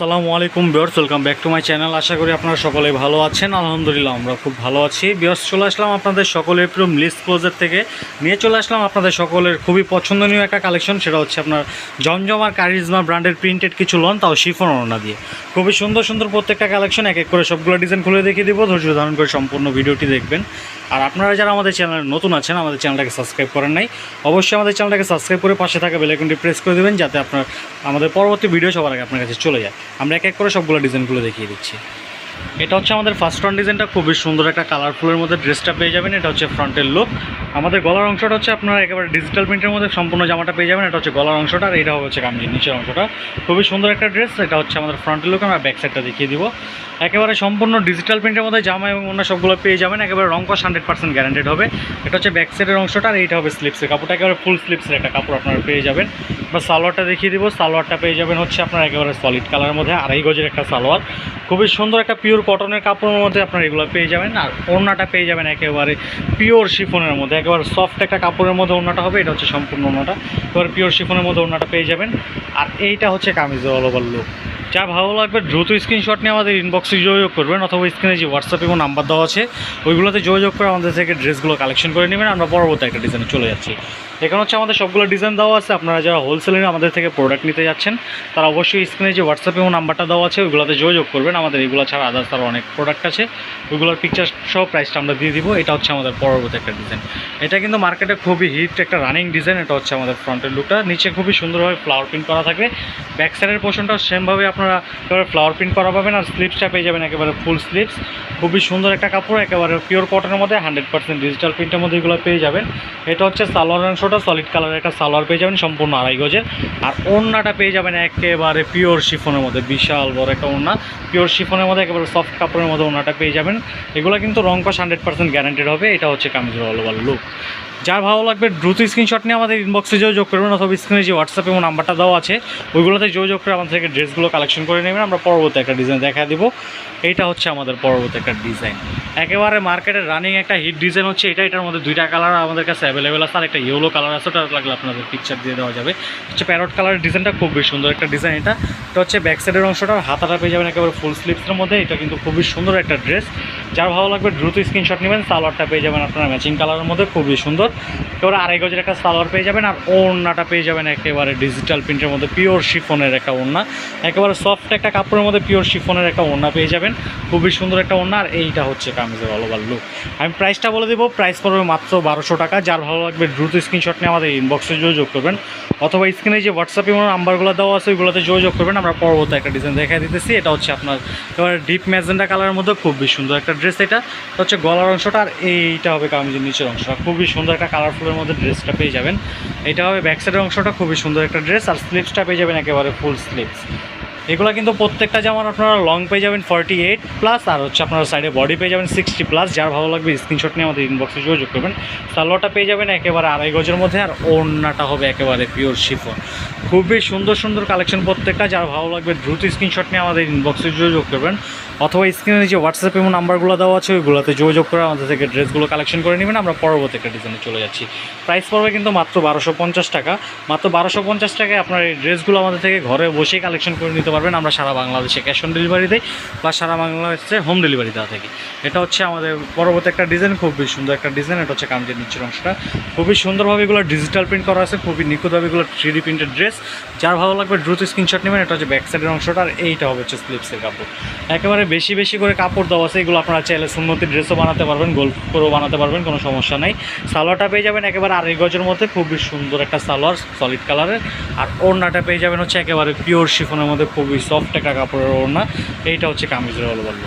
আসসালামু আলাইকুম viewers welcome back to my channel. আশা করি আপনারা সকলে ভালো আছেন। আলহামদুলিল্লাহ, আমরা খুব ভালো আছি। বিয়র্স চলে আসলাম আপনাদের সকলের প্রিয় লিস্ট ক্লোজের থেকে। নিয়ে চলে আসলাম আপনাদের সকলের খুবই পছন্দনীয় একটা কালেকশন সেটা হচ্ছে আপনার জমজম আর কারিজমা ব্র্যান্ডের প্রিন্টেড কিছু লন তাও শিফন ওনা দিয়ে। খুবই সুন্দর সুন্দর প্রত্যেকটা কালেকশন এক এক করে সবগুলো ডিজাইন খুলে দেখিয়ে দিব। ধৈর্য ধারণ করে সম্পূর্ণ ভিডিওটি দেখবেন। আর আপনারা যারা আমাদের চ্যানেলে নতুন আছেন, আমাদের চ্যানেলটাকে সাবস্ক্রাইব করেন নাই, অবশ্যই আমাদের চ্যানেলটাকে সাবস্ক্রাইব করে পাশে থাকা বেলাইকনটি প্রেস করে দেবেন, যাতে আপনার, আমাদের পরবর্তী ভিডিও সবার আগে আপনার কাছে চলে যায়। আমরা এক এক করে সবগুলো ডিজাইনগুলো দেখিয়ে দিচ্ছি। এটা হচ্ছে আমাদের ফার্স্ট ফ্রন্ট ডিজাইনটা খুবই সুন্দর একটা কালারফুলের মধ্যে ড্রেসটা পেয়ে যাবেন, এটা হচ্ছে ফ্রন্টের লুক আমাদের গলার অংশটা হচ্ছে আপনারা একেবারে ডিজিটাল প্রিন্টের মধ্যে সম্পূর্ণ জামাটা পেয়ে যাবেন, এটা হচ্ছে গলার অংশটা, আর এটা হচ্ছে কামিজের নিচের অংশটা। খুবই সুন্দর একটা ড্রেস এটা হচ্ছে আমাদের ফ্রন্টের লুক আমরা ব্যাক সাইডটা দেখিয়ে দিব। একেবারে সম্পূর্ণ ডিজিটাল প্রিন্টের মধ্যে জামা এবং অন্য সবগুলো পেয়ে যাবেন, একেবারে রং কস হান্ড্রেড পার্সেন্ট গ্যারান্টেড হবে। এটা হচ্ছে ব্যাক সাইডের অংশটা, আর এইটা হবে স্লিপসের কাপড়টা, একেবারে ফুল স্লিপসের একটা কাপড় আপনারা পেয়ে যাবেন। বা সালোয়ারটা দেখিয়ে দিব, সালোয়ারটা পেয়ে যাবেন হচ্ছে আপনার একেবারে সলিড কালারের মধ্যে, আড়াই গজের একটা সালোয়ার। খুবই সুন্দর একটা পিওর কটনের কাপড়ের মধ্যে আপনারা এগুলো পেয়ে যাবেন। আর ওড়নাটা পেয়ে যাবেন একেবারে পিওর শিফনের মধ্যে। একেবারে সফট একটা কাপড়ের মধ্যে ওড়নাটা হবে, এটা হচ্ছে সম্পূর্ণ ওড়নাটা। এবার পিওর শিফনের মধ্যে ওড়নাটা পেয়ে যাবেন। আর এইটা হচ্ছে কামিজের অল ওভার লুক যা ভালো লাগবে, দ্রুত স্ক্রিনশট নিয়ে আমাদের ইনবক্সে যোগাযোগ করবেন অথবা স্ক্রিনে যে হোয়াটসঅ্যাপ এবং নাম্বার দেওয়া আছে, ওইগুলোতে যোগাযোগ করে আমাদের থেকে ড্রেসগুলো কালেকশন করে নেবেন। আমরা পরবর্তী একটা ডিজাইনে চলে যাচ্ছি। এখানে হচ্ছে আমাদের সবগুলো ডিজাইন দেওয়া আছে। আপনারা যারা হোলসেলে আমাদের থেকে প্রোডাক্ট নিতে যাচ্ছেন, তারা অবশ্যই স্ক্রিনে যে হোয়াটসঅ্যাপ এবং নাম্বারটা দেওয়া আছে, ওইগুলোতে যোগাযোগ করবেন। আমাদের এগুলো ছাড়া আদার্স আরও অনেক প্রোডাক্ট আছে। ওইগুলোর পিকচার সহ প্রাইসটা আমরা দিয়ে দিব। এটা হচ্ছে আমাদের পরবর্তী একটা ডিজাইন এটা কিন্তু মার্কেটে খুবই হিট একটা রানিং ডিজাইন এটা হচ্ছে আমাদের ফ্রন্টের লুকটা নিচে খুবই সুন্দরভাবে ফ্লাওয়ার প্রিন্ট করা থাকবে। ব্যাক সাইডের পোর্শনটাও সেমভাবে আপনারা একেবারে ফ্লাওয়ার প্রিন্ট করা পাবেন আর স্লিপসটা পেয়ে যাবেন একেবারে ফুল স্লিপস খুবই সুন্দর একটা কাপড়, একেবারে পিওর কটনের মধ্যে হান্ড্রেড পার্সেন্ট ডিজিটাল প্রিন্টের মধ্যে এগুলো পেয়ে যাবেন। এটা হচ্ছে সালোয়ার অংশটা সলিড কালারের একটা সালোয়ার পেয়ে যাবেন সম্পূর্ণ আড়াই গজের। আর ওড়নাটা পেয়ে যাবেন একেবারে পিওর শিফনের মধ্যে, বিশাল বড় একটা ওড়না। পিওর শিফনের মধ্যে একেবারে সফট কাপড়ের মধ্যে ওড়নাটা পেয়ে যাবেন। এগুলো কিন্তু রং কস হান্ড্রেড পার্সেন্ট গ্যারান্টেড হবে, এটা হচ্ছে কামিজের অল ওভার লুক যার ভালো লাগবে দ্রুত স্ক্রিনশট নিয়ে আমাদের ইনবক্সে যোগাযোগ করবেন অথবা স্ক্রিনে যে হোয়াটসঅ্যাপ এবং নাম্বারটা দেওয়া আছে, ওইগুলোতে যোগাযোগ করে আমাদের থেকে ড্রেসগুলো কালেকশন করে নেবেন। আমরা পরবর্তী একটা ডিজাইন দেখা দিব। এইটা হচ্ছে আমাদের পরবর্তী একটা ডিজাইন একেবারে মার্কেটের রানিং একটা হিট ডিজাইন হচ্ছে, এটা, এটার মধ্যে দুইটা কালার আমাদের কাছে অ্যাভেলেবেল আছে, আর একটা ইয়েলো কালার আছে, ওটা লাগলে আপনাদের পিকচার দিয়ে দেওয়া যাবে। হচ্ছে প্যারট কালারের ডিজাইনটা খুব বেশ সুন্দর একটা ডিজাইন এটা। এটা হচ্ছে ব্যাক সাইডের অংশটা হাতাটা পেয়ে যাবেন একেবারে ফুল স্লিপসের মধ্যে, এটা কিন্তু খুবই সুন্দর একটা ড্রেস যার ভালো লাগবে দ্রুত স্ক্রিনশট নেবেন, সালোয়ারটা পেয়ে যাবেন আপনারা ম্যাচিং কালারের মধ্যে, খুবই সুন্দর। একেবারে আড়াই গজের একটা সালোয়ার পেয়ে যাবেন, আর ওড়নাটা পেয়ে যাবেন একেবারে ডিজিটাল প্রিন্টের মধ্যে পিওর শিফনের একটা ওড়না। একেবারে সফট একটা কাপড়ের মধ্যে পিওর শিফনের একটা ওড়না পেয়ে যাবেন। খুবই সুন্দর একটা ওড়না, আর এইটা হচ্ছে কামিজের অল লুক আমি প্রাইসটা বলে দেবো প্রাইস পড়বে মাত্র বারোশো টাকা। যার ভালো লাগবে দ্রুত স্ক্রিনশট নিয়ে আমাদের ইনবক্সে যোগাযোগ করবেন। অথবা স্ক্রিনে যে হোয়াটসঅ্যাপ এবং নাম্বারগুলো দেওয়া আছে, ওইগুলোতে যোগাযোগ করবেন। আমরা পরবর্তী একটা ডিজাইন দেখা দিতেছি। এটা হচ্ছে আপনার এবার ডিপ ম্যাজেন্ডা কালারের মধ্যে খুবই সুন্দর একটা ড্রেস এটা। এটা হচ্ছে গলার অংশটা, আর এইটা হবে কামিজের নিচের অংশটা। খুবই সুন্দর একটা কালারফুলের মধ্যে ড্রেসটা পেয়ে যাবেন। এটা হবে ব্যাক সাইডের অংশটা, খুবই সুন্দর একটা ড্রেস আর স্লিপসটা পেয়ে যাবেন একেবারে ফুল স্লিপস এগুলো কিন্তু প্রত্যেকটা যেমন আপনারা লং পেয়ে যাবেন ফর্টি এইট প্লাস আর হচ্ছে আপনারা সাইডে বডি পেয়ে যাবেন সিক্সটি প্লাস যার ভালো লাগবে স্ক্রিনশট নিয়ে আমাদের ইনবক্সে যোগাযোগ করবেন। সালোয়ারটা পেয়ে যাবেন একেবারে আড়াই গজের মধ্যে আর ওড়নাটা হবে একেবারে পিওর শিফন খুবই সুন্দর সুন্দর কালেকশন প্রত্যেকটা, যার ভালো লাগবে দ্রুত স্ক্রিনশট নিয়ে আমাদের ইনবক্সে যোগাযোগ করবেন। অথবা স্ক্রিনে যে হোয়াটসঅ্যাপ এবং নাম্বারগুলো দেওয়া আছে, ওইগুলোতে যোগাযোগ করে আমাদের থেকে ড্রেসগুলো কালেকশন করে নেবেন। আমরা পরবর্তী একটা ডিজাইনে চলে যাচ্ছি। প্রাইস পড়বে কিন্তু মাত্র বারোশো টাকা। মাত্র বারোশো পঞ্চাশ টাকায় আপনার এই ড্রেসগুলো আমাদের থেকে ঘরে বসেই কালেকশন করে নিতে পারবেন। আমরা সারা বাংলাদেশে ক্যাশ অন ডেলিভারি দেই বা সারা বাংলাদেশে হোম ডেলিভারি দেওয়া থাকি। এটা হচ্ছে আমাদের পরবর্তী একটা ডিজাইন খুবই সুন্দর একটা ডিজাইন এটা হচ্ছে কামজের নিচের অংশটা। খুবই সুন্দরভাবে এগুলো ডিজিটাল প্রিন্ট করা আছে। খুবই নিখুঁতভাবে এগুলো থ্রি প্রিন্টেড ড্রেস যার ভালো লাগবে দ্রুত স্ক্রিনশট নেবেন। এটা হচ্ছে ব্যাক সাইডের অংশটা। আর এইটা হবে হচ্ছে স্লিপসের কাপড়। একেবারে বেশি বেশি করে কাপড় দেওয়া আছে, এগুলো আপনারা চাইলে সুন্নতি ড্রেসও বানাতে পারবেন গোল করেও বানাতে পারবেন, কোনো সমস্যা নেই। সালোয়ারটা পেয়ে যাবেন একেবারে আড়াই গজের মধ্যে, খুবই সুন্দর একটা সালোয়ার সলিড কালারের আর ওড়নাটা পেয়ে যাবেন হচ্ছে একেবারে পিওর শিফনের মধ্যে, খুবই সফট একটা কাপড়ের ওড়না। এইটা হচ্ছে কামিজের হলো বলল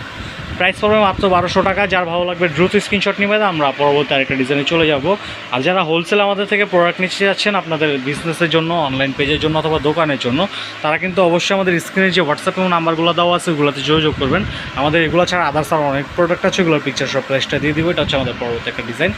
প্রাইস পড়বে মাত্র বারোশো টাকা। যার ভালো লাগবে দ্রুত স্ক্রিনশট নিবে আমরা পরবর্তী আরেকটা ডিজাইনে চলে যাব। আর যারা হোলসেল আমাদের থেকে প্রোডাক্ট নিতে যাচ্ছেন, আপনাদের বিজনেসের জন্য অনলাইন পেজের জন্য অথবা দোকানের জন্য, তারা কিন্তু অবশ্যই আমাদের স্ক্রিনে যে হোয়াটসঅ্যাপ এবং নাম্বারগুলো দেওয়া আছে, ওগুলোতে যোগাযোগ করবেন। আমাদের এগুলো ছাড়া আদার্স আরও অনেক প্রোডাক্ট আছে, ওগুলোর পিকচার সব প্রাইসটা দিয়ে দিব। এটা হচ্ছে আমাদের পরবর্তী একটা ডিজাইন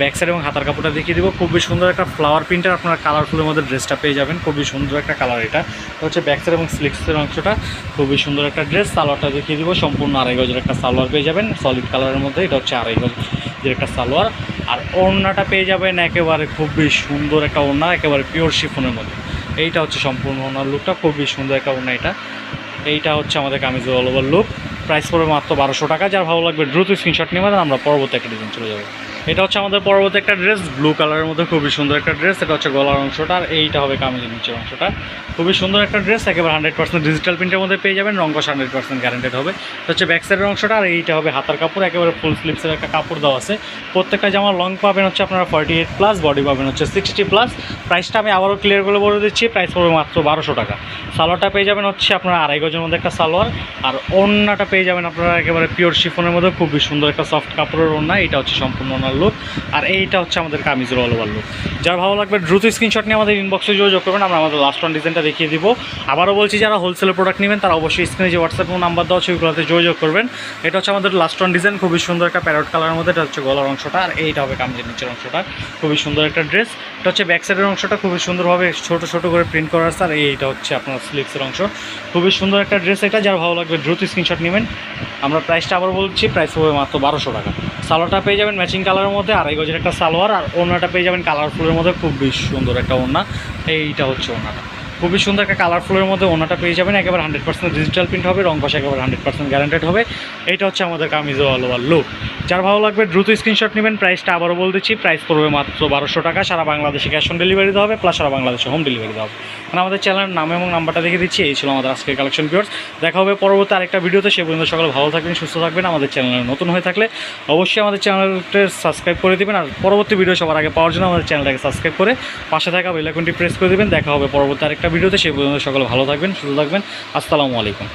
ব্যাক সাইড এবং হাতার কাপড়টা দেখিয়ে দিব। খুবই সুন্দর একটা ফ্লাওয়ার প্রিন্টার আপনারা কালারফুলের মধ্যে ড্রেসটা পেয়ে যাবেন। খুবই সুন্দর একটা কালার এটা। হচ্ছে ব্যাক সাইড এবং স্লিক্সের অংশটা। খুবই সুন্দর একটা ড্রেস সালোয়ারটা দেখিয়ে দিব। সম্পূর্ণ আড়াই গজের একটা সালোয়ার পেয়ে যাবেন। সলিড কালারের মধ্যে। এটা হচ্ছে আড়াই গজ যে একটা সালোয়ার। আর ওড়নাটা পেয়ে যাবেন একেবারে খুবই সুন্দর একটা ওড়না একেবারে পিওর শিফনের মধ্যে। এইটা হচ্ছে সম্পূর্ণ ওনার লুকটা খুবই সুন্দর একটা ওড়না এটা। এইটা হচ্ছে আমাদের কামিজের অল ওভার লুক প্রাইস পড়বে মাত্র বারোশো টাকা। যার ভালো লাগবে দ্রুত স্ক্রিনশট নেবেন, আমরা পরবর্তী একটা ডিজাইন চলে যাব। এটা হচ্ছে আমাদের পরবর্তী একটা ড্রেস ব্লু কালারের মধ্যে খুবই সুন্দর একটা ড্রেস, এটা হচ্ছে গলার অংশটা, আর এইটা হবে কামিজের নিচের অংশটা। খুবই সুন্দর একটা ড্রেস, একেবারে হান্ড্রেড পার্সেন্ট ডিজিটাল প্রিন্টের মধ্যে পেয়ে যাবেন রঙ্গস হান্ড্রেড পার্সেন্ট গ্যারেন্টেড হবে। এটা হচ্ছে ব্যাক সাইডের অংশটা, আর এইটা হবে হাতার কাপড়, একেবারে ফুল স্লিপসের একটা কাপড় দেওয়া আছে। প্রত্যেকটা জামা লং পাবেন হচ্ছে আপনারা ফর্টি এইট প্লাস বডি পাবেন হচ্ছে সিক্সটি প্লাস প্রাইসটা আমি আবারও ক্লিয়ার করে বলে দিচ্ছি প্রাইস পড়বে মাত্র বারোশো টাকা। সালোয়ারটা পেয়ে যাবেন হচ্ছে আপনারা আড়াই গজের মধ্যে একটা সালোয়ার, আর ওড়নাটা পেয়ে যাবেন আপনারা একেবারে পিওর শিফনের মধ্যে, খুবই সুন্দর একটা সফট কাপড়ের ওড়না, এটা হচ্ছে সম্পূর্ণ লুক আর এইটা হচ্ছে আমাদের কামিজের অল ওভার লুক যার ভালো লাগবে, দ্রুত স্ক্রিনশট নিয়ে আমাদের ইনবক্সে যোগাযোগ করবেন, আমরা আমাদের লাস্ট ওয়ান ডিজাইনটা দেখিয়ে দিব। আবারও বলছি, যারা হোলসেল প্রোডাক্ট নেবেন, তারা অবশ্যই স্ক্রিনে যে হোয়াটসঅ্যাপ নাম্বার দেওয়া ওইগুলোতে যোগাযোগ করবেন। এটা হচ্ছে আমাদের লাস্ট ওয়ান ডিজাইন খুবই সুন্দর একটা প্যারট কালারের মধ্যে, এটা হচ্ছে গলার অংশটা, আর এইটা হবে কামিজের নিচের অংশটা। খুবই সুন্দর একটা ড্রেস এটা হচ্ছে ব্যাক সাইডের অংশটা, খুবই সুন্দরভাবে ছোট ছোট করে প্রিন্ট করা আছে, আর এইটা হচ্ছে আপনার স্লিপসের অংশ। খুবই সুন্দর একটা ড্রেস এটা, যার ভালো লাগবে, দ্রুত স্ক্রিনশট নেবেন। আমরা প্রাইসটা আবার বলছি প্রাইস হবে মাত্র বারোশো টাকা। সালোয়ারটা পেয়ে যাবেন ম্যাচিং কালারের মধ্যে আড়াই গজের একটা সালোয়ার, আর ওড়নাটা পেয়ে যাবেন কালারফুলের মধ্যে, খুব বেশ সুন্দর একটা ওনা এইটা হচ্ছে ওড়নাটা। খুবই সুন্দর একটা কালারফুলের মধ্যে ওনাটা পেয়ে যাবেন, একেবারে হান্ড্রেড পার্সেন্ট ডিজিটাল প্রিন্ট হবে, রং কষা একেবারে হান্ড্রেড পার্সেন্ট গ্যারান্টেড হবে। এটা হচ্ছে আমাদের কামিজ অল ওভার লুক যার ভালো লাগবে দ্রুত স্ক্রিনশট নেবেন প্রাইসটা আবারও বলে দিচ্ছি প্রাইস পড়বে মাত্র বারোশো টাকা, সারা বাংলাদেশে ক্যাশ অন ডেলিভারি দেওয়া হবে প্লাস সারা বাংলাদেশে হোম ডেলিভারি দেওয়া হবে। মানে আমাদের চ্যানেলের নাম এবং নাম্বারটা দেখে দিচ্ছি, এই ছিল আমাদের আজকের কালেকশন পিওর্স দেখা হবে পরবর্তী আরেকটা ভিডিওতে সে পর্যন্ত সকলে ভালো থাকবেন, সুস্থ থাকবেন। আমাদের চ্যানেলে নতুন হয়ে থাকলে অবশ্যই আমাদের চ্যানেলটা সাবস্ক্রাইব করে দেবেন, আর পরবর্তী ভিডিও সবার আগে পাওয়ার জন্য আমাদের চ্যানেলটাকে সাবস্ক্রাইব করে পাশে থাকা বেলাইকনটি প্রেস করে দেবেন। দেখা হবে পরবর্তী আরেকটা ভিডিওতে সে পর্যন্ত সকলে ভালো থাকবেন সুস্থ থাকবেন। আসসালামু আলাইকুম।